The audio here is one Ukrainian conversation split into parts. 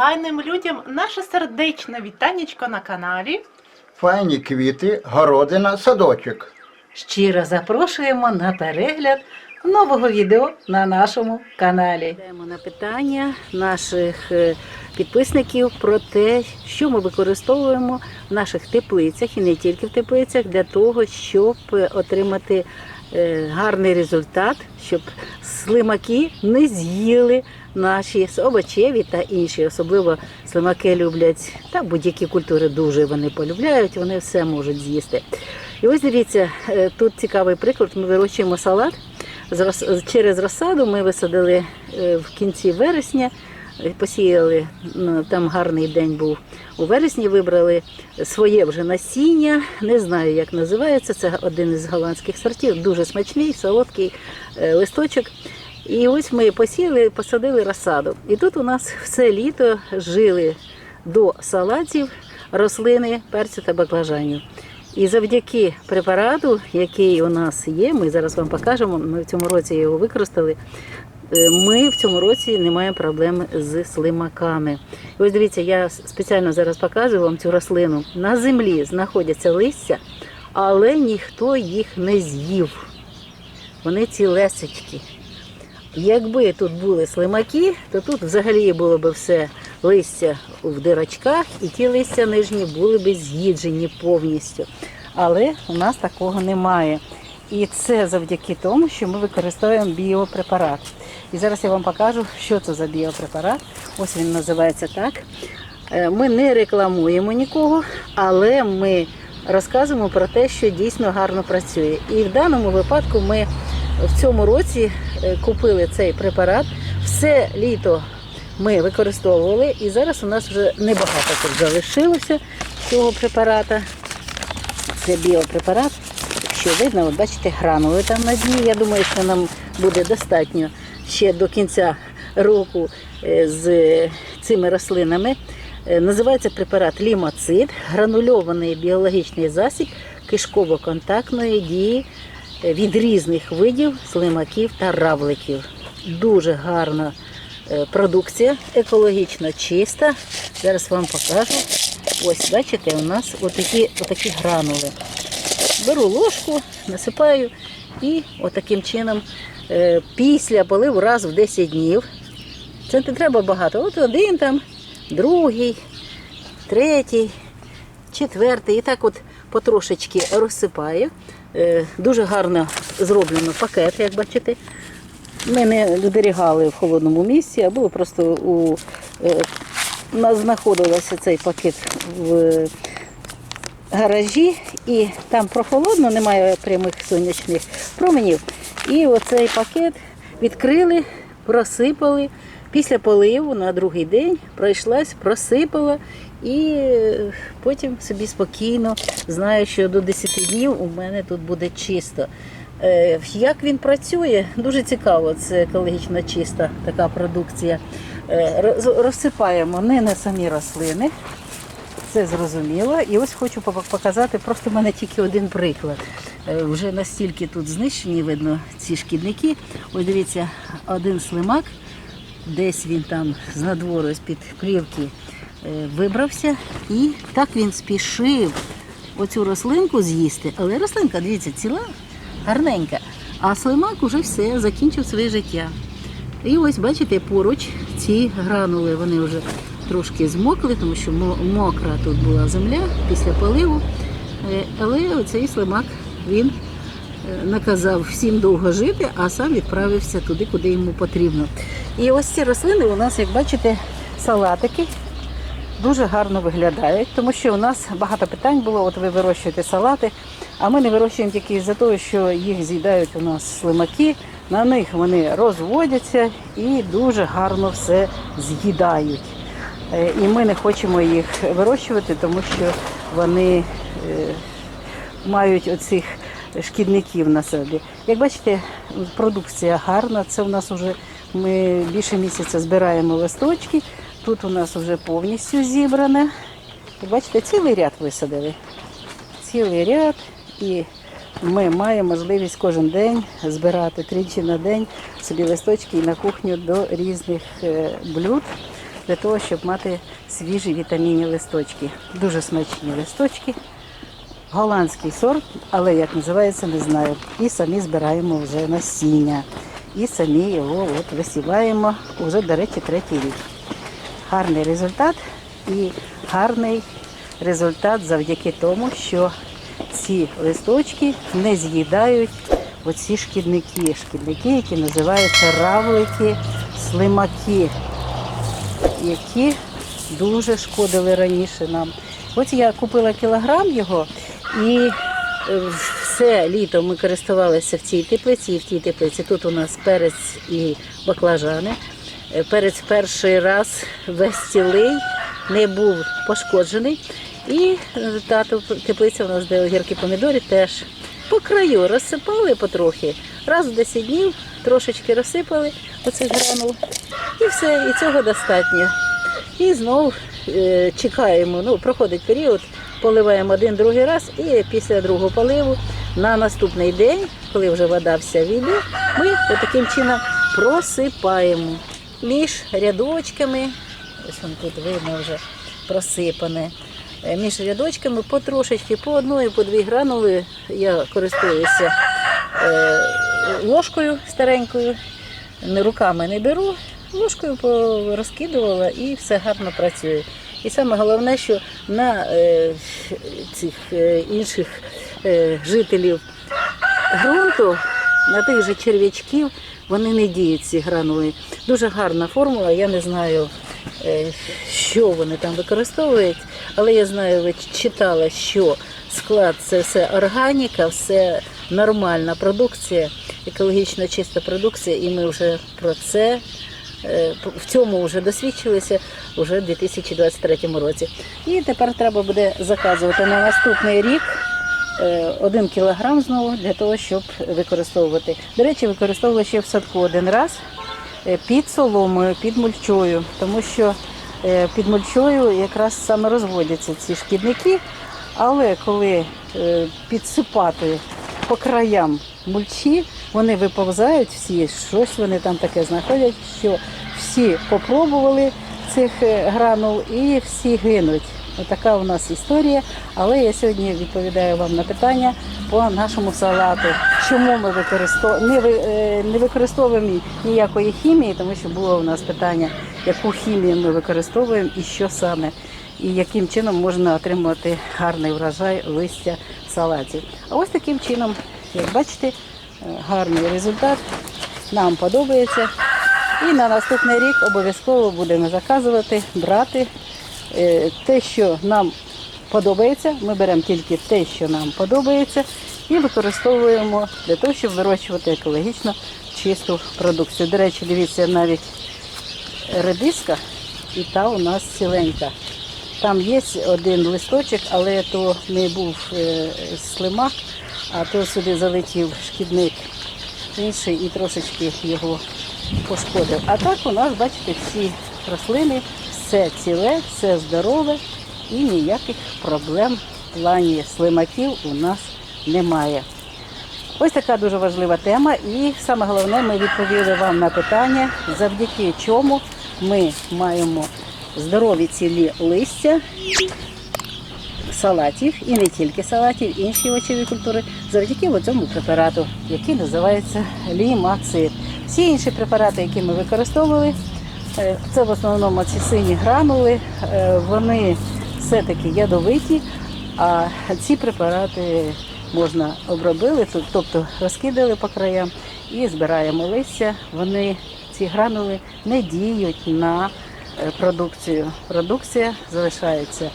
файним людям наше сердечне вітанечко на каналі. Файні квіти, городина, садочок. Щиро запрошуємо на перегляд нового відео на нашому каналі. Йдемо на питання наших е, підписників про те, що ми використовуємо в наших теплицях і не тільки в теплицях, для того, щоб е, отримати е, гарний результат, щоб слимаки не з'їли наші овочеві та інші. Особливо слимаки люблять та будь-які культури дуже вони полюбляють, вони все можуть з'їсти. І ось дивіться, е, тут цікавий приклад. Ми вирощуємо салат. Через розсаду ми висадили е, в кінці вересня, е, посіяли, там гарний день був у вересні, вибрали своє вже насіння, не знаю, як називається. Це один із голландських сортів, дуже смачний, солодкий листочок. І ось ми посіяли, посадили розсаду. І тут у нас все літо жили до салатів рослини перцю та баклажанів. І завдяки препарату, який у нас є, ми зараз вам покажемо. Ми в цьому році його використали. е, Ми в цьому році не маємо проблем з слимаками. І ось дивіться, я спеціально зараз показую вам цю рослину. На землі знаходяться листя, але ніхто їх не з'їв. Вони цілесечки. Якби тут були слимаки, то тут взагалі було б все листя в дирочках, і ті листя нижні були б з'їджені повністю. Але у нас такого немає. І це завдяки тому, що ми використовуємо біопрепарат. І зараз я вам покажу, що це за біопрепарат. Ось він називається так. Е, Ми не рекламуємо нікого, але ми розказуємо про те, що дійсно гарно працює. І в даному випадку ми в цьому році е, купили цей препарат. Все літо ми використовували, і зараз у нас вже небагато тут залишилося цього препарата. Це біопрепарат. Що видно, от бачите, гранули там на дні. Я думаю, що нам буде достатньо ще до кінця року е, з цими рослинами. Е, Називається препарат лімоцид, гранульований біологічний засіб кишково-контактної дії від різних видів слимаків та равликів. Дуже гарна е, продукція, екологічно чиста. Зараз вам покажу. Ось, бачите, у нас отакі, отакі гранули. Беру ложку, насипаю і отаким чином е, після поливу раз в 10 днів. Це не треба багато. От один там, другий, третій, четвертий. І так от потрошечки розсипаю. Е, Дуже гарно зроблено пакет, як бачите. Ми не зберігали в холодному місці, а було просто у е, у нас знаходився цей пакет в гаражі, і там прохолодно, немає прямих сонячних променів. І оцей пакет відкрили, просипали. Після поливу на другий день пройшлась, просипала і е, потім собі спокійно знаю, що до 10 днів у мене тут буде чисто. Е, Як він працює, дуже цікаво, це екологічно чиста така продукція. Е, Розсипаємо не на самі рослини, це зрозуміло. І ось хочу пок- показати, просто в мене тільки один приклад. Вже настільки тут знищені, видно, ці шкідники. Ось дивіться, один слимак, десь він там з надвору, з-під плівки вибрався, і так він спішив оцю рослинку з'їсти. Але рослинка, дивіться, ціла, гарненька. А слимак уже все, закінчив своє життя. І ось бачите, поруч ці гранули вони вже трошки змокли, тому що мокра тут була земля після поливу. Е, Але оцей слимак він е, наказав всім довго жити, а сам відправився туди, куди йому потрібно. І ось ці рослини у нас, як бачите, салатики дуже гарно виглядають, тому що у нас багато питань було. От ви вирощуєте салати, а ми не вирощуємо тільки із-за того, що їх з'їдають у нас слимаки. На них вони розводяться і дуже гарно все з'їдають. Е, І ми не хочемо їх вирощувати, тому що вони е, мають оцих шкідників на собі. Як бачите, продукція гарна. Це у нас вже ми більше місяця збираємо листочки. Тут у нас вже повністю зібране. Бачите, цілий ряд висадили. Цілий ряд і ми маємо можливість кожен день збирати тричі на день собі листочки і на кухню до різних е, блюд. для того, щоб мати свіжі вітамінні листочки. Дуже смачні листочки. Голландський сорт, але як називається, не знаю. І самі збираємо вже насіння. І самі його от висіваємо вже, до речі, третій рік. Гарний результат і гарний результат завдяки тому, що ці листочки не з'їдають оці шкідники. Шкідники, які називаються равлики, слимаки, які дуже шкодили раніше нам. От я купила кілограм його і е, все літо ми користувалися в цій теплиці і в тій теплиці. Тут у нас перець і баклажани. Е, Перець перший раз весь цілий, не був пошкоджений. І е, тато теплиця у нас, де огірки помідори, теж по краю розсипали потрохи. Раз в 10 днів трошечки розсипали оцих гранул. І все, і цього достатньо. І знову е, чекаємо, ну, проходить період, поливаємо один другий раз, і після другого поливу на наступний день, коли вже вода вся війде, ми таким чином просипаємо між рядочками. Ось вон тут видно вже просипане. Е, Між рядочками потрошечки, по одної, по дві гранули я користуюся е, ложкою старенькою, руками не беру, ложкою розкидувала і все гарно працює. І саме головне, що на е, цих інших жителів ґрунту, на тих же черв'ячків, вони не діють ці гранули. Дуже гарна формула, я не знаю, е, що вони там використовують, але я знаю, ви читала, що склад це все органіка, все нормальна продукція, екологічно чиста продукція, і ми вже про це е, в цьому вже досвідчилися вже у 2023 році. І тепер треба буде заказувати на наступний рік. Е, Один кілограм знову для того, щоб використовувати. До речі, використовувала ще в садку один раз е, під соломою, під мульчою, тому що е, під мульчою якраз саме розводяться ці шкідники. Але коли підсипати по краям мульчі, вони виповзають всі, щось вони там таке знаходять, що всі попробували цих гранул і всі гинуть. Отака у нас історія. Але я сьогодні відповідаю вам на питання по нашому салату. Чому ми е, не використовуємо ніякої хімії, тому що було у нас питання, яку хімію ми використовуємо і що саме, і яким чином можна отримати гарний врожай листя салатів. А ось таким чином, як бачите, е, гарний результат. Нам подобається. І на наступний рік обов'язково будемо заказувати, брати те, що нам подобається. Ми беремо тільки те, що нам подобається, і використовуємо для того, щоб вирощувати екологічно чисту продукцію. До речі, дивіться, навіть редиска, і та у нас ціленька. Там є один листочок, але то не був е, слимак, а то сюди залетів шкідник інший і трошечки його пошкодив. А так у нас, бачите, всі рослини, все ціле, все здорове і ніяких проблем в плані слимаків у нас немає. Ось така дуже важлива тема. І саме головне, ми відповіли вам на питання, завдяки чому ми маємо здорові цілі листя салатів і не тільки салатів, інші овочеві культури, завдяки цьому препарату, який називається лімацид. Всі інші препарати, які ми використовували, це в основному ці сині гранули, е, вони все-таки ядовиті, а ці препарати можна обробили, тобто розкидали по краям і збираємо листя. Вони ці гранули не діють на е, продукцію. Продукція залишається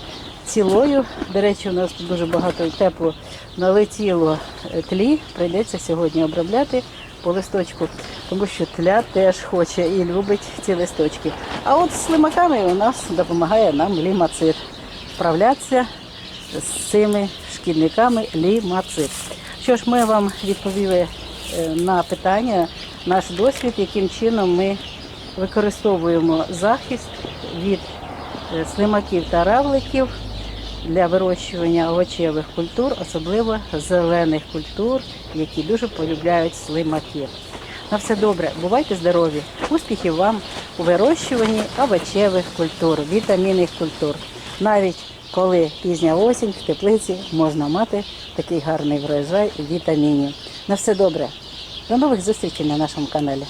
цілою. До речі, у нас тут дуже багато тепло налетіло е, тлі. Прийдеться сьогодні обробляти по листочку, тому що тля теж хоче і любить ці листочки. А от з слимаками у нас допомагає нам лімацит справлятися з цими шкідниками лімацит. Що ж, ми вам відповіли е, на питання, наш досвід, яким чином ми використовуємо захист від е, слимаків та равликів для вирощування овочевих культур, особливо зелених культур, які дуже полюбляють слимаків. На все добре, бувайте здорові, успіхів вам у вирощуванні овочевих культур, вітамінних культур. Навіть коли пізня осінь в теплиці можна мати такий гарний врожай вітамінів. На все добре. До нових зустрічей на нашому каналі.